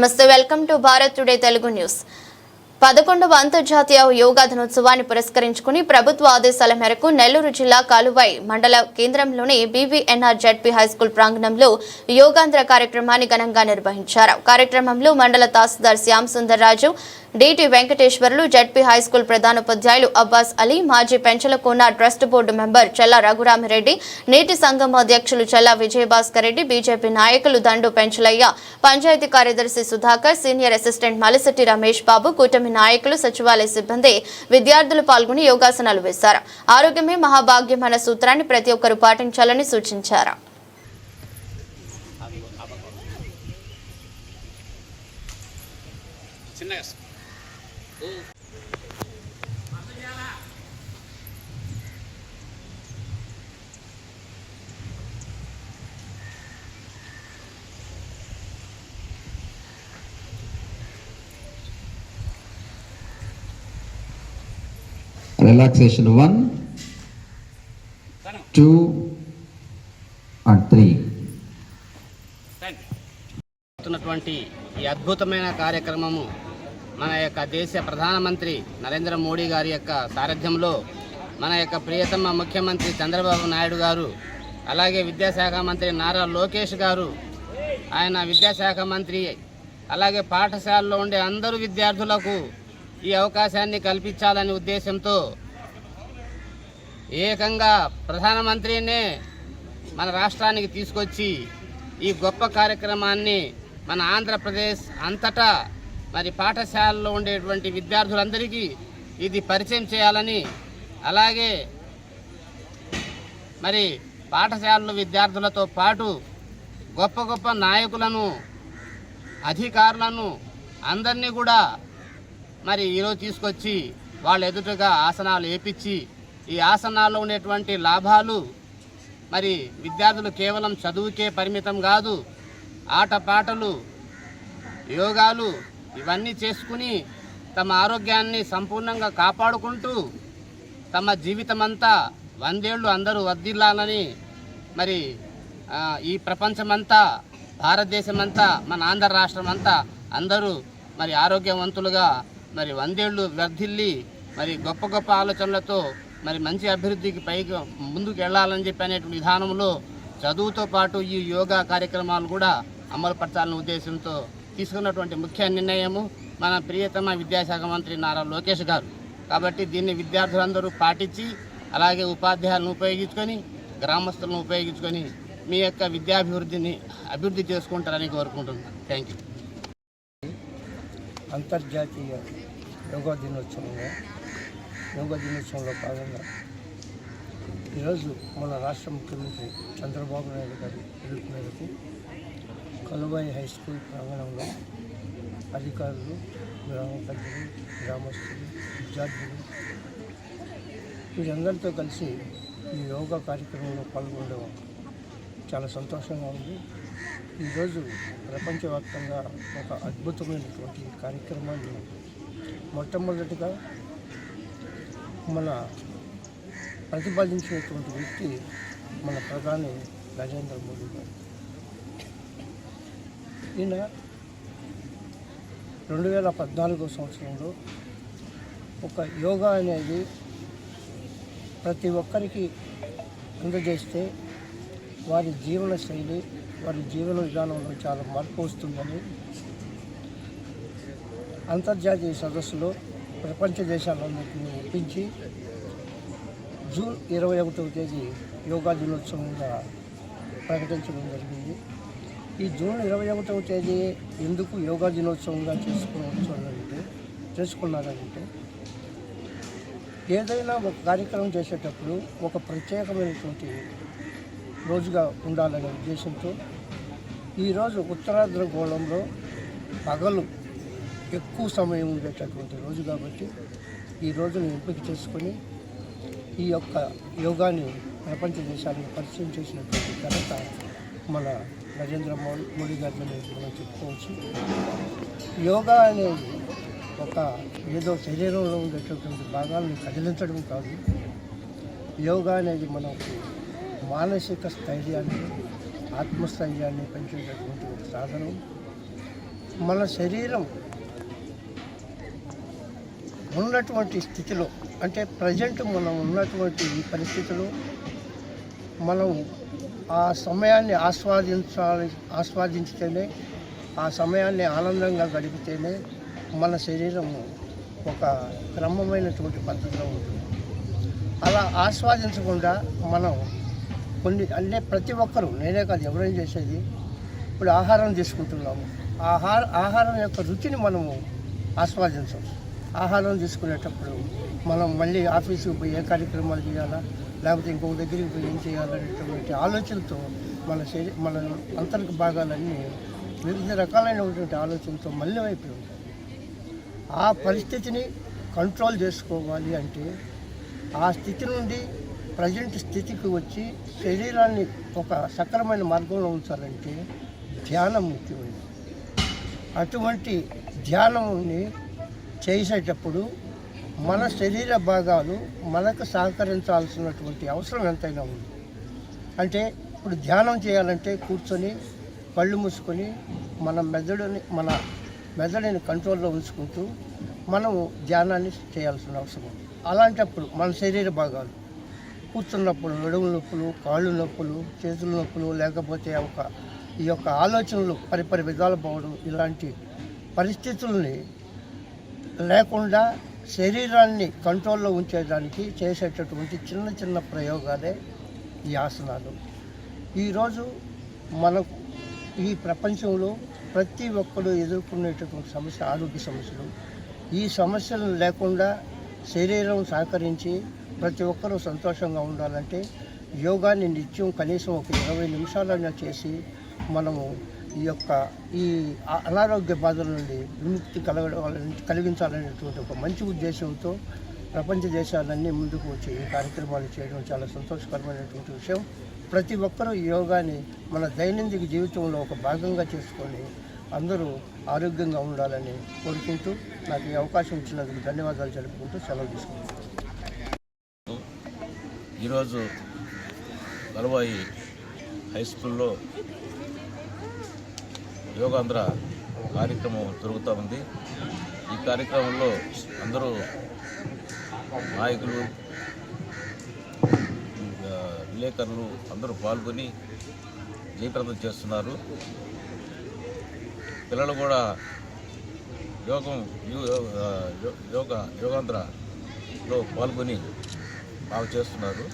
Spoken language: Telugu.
నమస్తే welcome to Bharat today Telugu news. పదకొండవ అంతర్జాతీయ యోగా దినోత్సవాన్ని పురస్కరించుకుని ప్రభుత్వ ఆదేశాల మేరకు నెల్లూరు జిల్లా కాలువై మండల కేంద్రంలోని బీవీఎన్ఆర్ జడ్పీ హైస్కూల్ ప్రాంగణంలో యోగాంధ్ర కార్యక్రమాన్ని ఘనంగా నిర్వహించారు. కార్యక్రమంలో మండల tahsildar Shyam Sundar Raju DT Venkateswarlu ZP high school ప్రధానోపాధ్యాయులు అబ్బాస్ అలీ మాజీ పెంచలకోన ట్రస్ట్ బోర్డు మెంబర్ చెల్ల రఘురామిరెడ్డి నీటి సంఘం అధ్యక్షులు చెల్ల విజయభాస్కర్ రెడ్డి బీజేపీ నాయకులు దండు పెంచలయ్య పంచాయతీ కార్యదర్శి సుధాకర్ సీనియర్ అసిస్టెంట్ మలిశెట్టి రమేష్ బాబు కూటమి నాయకులు సచివాలయ సిబ్బంది విద్యార్థులు పాల్గొని యోగాసనాలు వేశారు. ఆరోగ్యమే మహాభాగ్యం అన్న సూత్రాన్ని ప్రతి ఒక్కరూ పాటించాలని సూచించారు. చిన్నగా relaxation 1 2 అండ్ 3 ఈ అద్భుతమైన కార్యక్రమము మన యొక్క దేశ ప్రధానమంత్రి నరేంద్ర మోడీ గారి యొక్క సారథ్యంలో మన యొక్క ప్రియతమ ముఖ్యమంత్రి చంద్రబాబు నాయుడు గారు అలాగే విద్యాశాఖ మంత్రి నారా లోకేష్ గారు ఆయన విద్యాశాఖ మంత్రి అలాగే పాఠశాలలో ఉండే అందరు విద్యార్థులకు ఈ అవకాశాన్ని కల్పించాలనే ఉద్దేశంతో ఏకంగా ప్రధానమంత్రినే మన రాష్ట్రానికి తీసుకొచ్చి ఈ గొప్ప కార్యక్రమాన్ని మన ఆంధ్రప్రదేశ్ అంతటా మరి పాఠశాలలో ఉండేటువంటి విద్యార్థులందరికీ ఇది పరిచయం చేయాలని అలాగే మరి పాఠశాలలో విద్యార్థులతో పాటు గొప్ప గొప్ప నాయకులను అధికారులను అందరినీ కూడా మరి ఈరోజు తీసుకొచ్చి వాళ్ళ ఎదుటగా ఆసనాలు వేపించి ఈ ఆసనాల్లో ఉండేటువంటి లాభాలు మరి విద్యార్థులు కేవలం చదువుకే పరిమితం కాదు ఆటపాటలు యోగాలు ఇవన్నీ చేసుకుని తమ ఆరోగ్యాన్ని సంపూర్ణంగా కాపాడుకుంటూ తమ జీవితమంతా వందేళ్ళు అందరూ వర్ధిల్లాలని మరి ఈ ప్రపంచమంతా భారతదేశమంతా మన ఆంధ్ర రాష్ట్రం అంతా అందరూ మరి ఆరోగ్యవంతులుగా మరి వందేళ్ళు వర్ధిల్లి మరి గొప్ప గొప్ప ఆలోచనలతో మరి మంచి అభివృద్ధికి పైకి ముందుకు వెళ్ళాలని చెప్పి అనేటువంటి విధానంలో చదువుతో పాటు ఈ యోగా కార్యక్రమాలు కూడా అమలుపరచాలనే ఉద్దేశంతో తీసుకున్నటువంటి ముఖ్య నిర్ణయము మన ప్రియతమ విద్యాశాఖ మంత్రి నారా లోకేష్ గారు. కాబట్టి దీన్ని విద్యార్థులందరూ పాటించి అలాగే ఉపాధ్యాయులను ఉపయోగించుకొని గ్రామస్తులను ఉపయోగించుకొని మీ యొక్క విద్యాభివృద్ధిని అభివృద్ధి చేసుకుంటారని కోరుకుంటున్నాను. థ్యాంక్ యూ అంతర్జాతీయ యోగా దినోత్సవంలో యోగా దినోత్సవంలో భాగంగా ఈరోజు మన రాష్ట్ర ముఖ్యమంత్రి చంద్రబాబు నాయుడు గారి పిలుపు మేరకు కలుబాయి హై స్కూల్ ప్రాంగణంలో అధికారులు గ్రామ పెద్దలు గ్రామస్తులు విద్యార్థులు వీరందరితో కలిసి ఈ యోగా కార్యక్రమంలో పాల్గొనడం చాలా సంతోషంగా ఉంది. ఈరోజు ప్రపంచవ్యాప్తంగా ఒక అద్భుతమైనటువంటి కార్యక్రమాన్ని మొట్టమొదటిగా మన ప్రతిపాదించినటువంటి వ్యక్తి మన ప్రధాని నరేంద్ర మోడీ గారు. ఈయన రెండు వేల పద్నాలుగో సంవత్సరంలో ఒక యోగా అనేది ప్రతి ఒక్కరికి అందజేస్తే వారి జీవన శైలి వారి జీవన విధానంలో చాలా మార్పు వస్తుందని అంతర్జాతీయ సదస్సులో ప్రపంచ దేశాలన్నింటినీ ఒప్పించి జూన్ ఇరవై ఒకటవ తేదీ యోగా దినోత్సవంగా ప్రకటించడం జరిగింది. ఈ జూన్ ఇరవై ఒకటవ తేదీ ఎందుకు యోగా దినోత్సవంగా చేసుకోవచ్చు అనంటే చేసుకున్నారంటే ఏదైనా ఒక కార్యక్రమం చేసేటప్పుడు ఒక ప్రత్యేకమైనటువంటి రోజుగా ఉండాలనే ఉద్దేశంతో ఈరోజు ఉత్తరాంధ్ర గోళంలో పగలు ఎక్కువ సమయం ఉండేటటువంటి రోజు కాబట్టి ఈ రోజును ఎంపిక చేసుకొని ఈ యొక్క యోగాని ప్రపంచ దేశాలకు పరిచయం చేసినటువంటి ఘనత మన నరేంద్ర మోడీ మోడీ గారిని మనం చెప్పుకోవచ్చు. యోగా అనేది ఒక ఏదో శరీరంలో ఉండేటటువంటి భాగాలను కదిలించడం కాదు. యోగా అనేది మనకు మానసిక స్థైర్యాన్ని ఆత్మస్థైర్యాన్ని పెంచేటటువంటి ఒక సాధనం. మన శరీరం ఉన్నటువంటి స్థితిలో అంటే ప్రజెంట్ మనం ఉన్నటువంటి ఈ పరిస్థితిలో మనం ఆ సమయాన్ని ఆస్వాదించాలి ఆస్వాదించితేనే ఆ సమయాన్ని ఆనందంగా గడిపితేనే మన శరీరము ఒక క్రమమైనటువంటి పద్ధతిలో ఉంటుంది. అలా ఆస్వాదించకుండా మనం కొన్ని అంటే ప్రతి ఒక్కరూ నేనే కాదు ఎవరైనా చేసేది ఇప్పుడు ఆహారం తీసుకుంటున్నాము. ఆహార ఆహారం యొక్క రుచిని మనము ఆస్వాదించం ఆహారం తీసుకునేటప్పుడు మనం మళ్ళీ ఆఫీసుకు పోయి ఏ కార్యక్రమాలు చేయాలా? లేకపోతే ఇంకొక దగ్గరికి పోయి ఏం చేయాలనేటువంటి ఆలోచనతో మన శరీ మన అంతరిక భాగాలన్నీ వివిధ రకాలైనటువంటి ఆలోచనతో మళ్ళీ ఉంటాయి. ఆ పరిస్థితిని కంట్రోల్ చేసుకోవాలి అంటే ఆ స్థితి నుండి ప్రజెంట్ స్థితికి వచ్చి శరీరాన్ని ఒక సక్రమైన మార్గంలో ఉంచాలంటే ధ్యానం ముఖ్యమైనది. అటువంటి ధ్యానంని చేసేటప్పుడు మన శరీర భాగాలు మనకు సహకరించాల్సినటువంటి అవసరం ఎంతైనా ఉంది. అంటే ఇప్పుడు ధ్యానం చేయాలంటే కూర్చొని కళ్ళు మూసుకొని మన మెదడుని మన మెదడుని కంట్రోల్లో ఉంచుకుంటూ మనము ధ్యానాన్ని చేయాల్సిన అవసరం ఉంది. అలాంటప్పుడు మన శరీర భాగాలు కూర్చున్నప్పుడు నడుము నొప్పులు కాళ్ళు నొప్పులు చేతుల నొప్పులు లేకపోతే ఒక ఈ యొక్క ఆలోచనలు పరిపరి విధాలు పోవడం ఇలాంటి పరిస్థితుల్ని లేకుండా శరీరాన్ని కంట్రోల్లో ఉంచేదానికి చేసేటటువంటి చిన్న చిన్న ప్రయోగాలే ఈ ఆసనాలు. ఈరోజు మనకు ఈ ప్రపంచంలో ప్రతి ఒక్కరు ఎదుర్కొనేటటువంటి సమస్య ఆరోగ్య సమస్యలు. ఈ సమస్యలు లేకుండా శరీరం సహకరించి ప్రతి ఒక్కరూ సంతోషంగా ఉండాలంటే యోగాని నిత్యం కనీసం ఒక ఇరవై నిమిషాలైనా చేసి మనము ఈ యొక్క ఈ అనారోగ్య బాధల నుండి విముక్తి కలగడం కలిగించాలనేటువంటి ఒక మంచి ఉద్దేశంతో ప్రపంచ దేశాలన్నీ ముందుకు వచ్చి ఈ కార్యక్రమాలు చేయడం చాలా సంతోషకరమైనటువంటి విషయం. ప్రతి ఒక్కరూ ఈ యోగాని మన దైనందిక జీవితంలో ఒక భాగంగా చేసుకొని అందరూ ఆరోగ్యంగా ఉండాలని కోరుకుంటూ నాకు ఈ అవకాశం ఇచ్చినందుకు ధన్యవాదాలు జరుపుకుంటూ సెలవు తీసుకుంటాను ఈరోజు నలభై హై స్కూల్లో యోగాంధ్ర కార్యక్రమం జరుగుతూ ఉంది. ఈ కార్యక్రమంలో అందరూ నాయకులు విలేకరులు అందరూ పాల్గొని జయప్రదం చేస్తున్నారు. పిల్లలు కూడా యోగం యోగ యోగా యోగాంధ్రలో పాల్గొని బాగా చేస్తున్నారు.